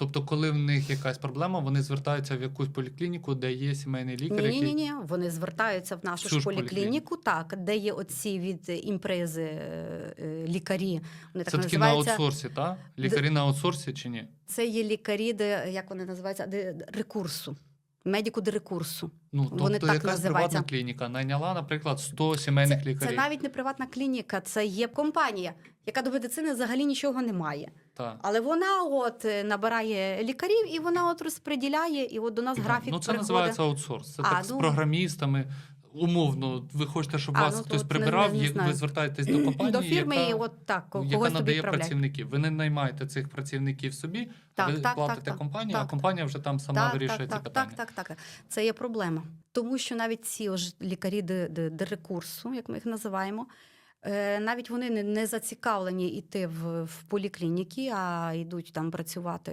Тобто, коли в них якась проблема, вони звертаються в якусь поліклініку, де є сімейний лікар, Ні, ні, ні, ні. Вони звертаються в нашу ж поліклініку, поліклініку. так, де є оці від імпрези е, лікарі. Вони так це таки на аутсорсі, так? Лікарі на аутсорсі чи ні? Це є лікарі, де як вони називаються, де рекурсу, медику де рекурсу. Ну, тобто Вони так якась називаються. приватна клініка найняла, наприклад, 100 сімейних Це, лікарів. це навіть не приватна клініка, це є компанія, яка до медицини взагалі нічого не має. Та. Але вона от е, набирає лікарів і вона от розподіляє, і от до нас графік ну, це приходить. називається аутсорс. Це А, так з ну. програмістами. Умовно, ви хочете, щоб А, вас ну, хтось не- прибирав, не- не є- ви звертаєтесь до компанії, до фірми, яка, і от так яка надає відправляє. працівників. Ви не наймаєте цих працівників собі, Так, ви так, платите так, так, а компанія вже там сама так, вирішує так, ці так, питання. Так, так, так. Це є проблема. Тому що навіть ці ож лікарі де, де, де рекурсу, як ми їх називаємо, е, навіть вони не, не зацікавлені йти в, в поліклініки, а йдуть там працювати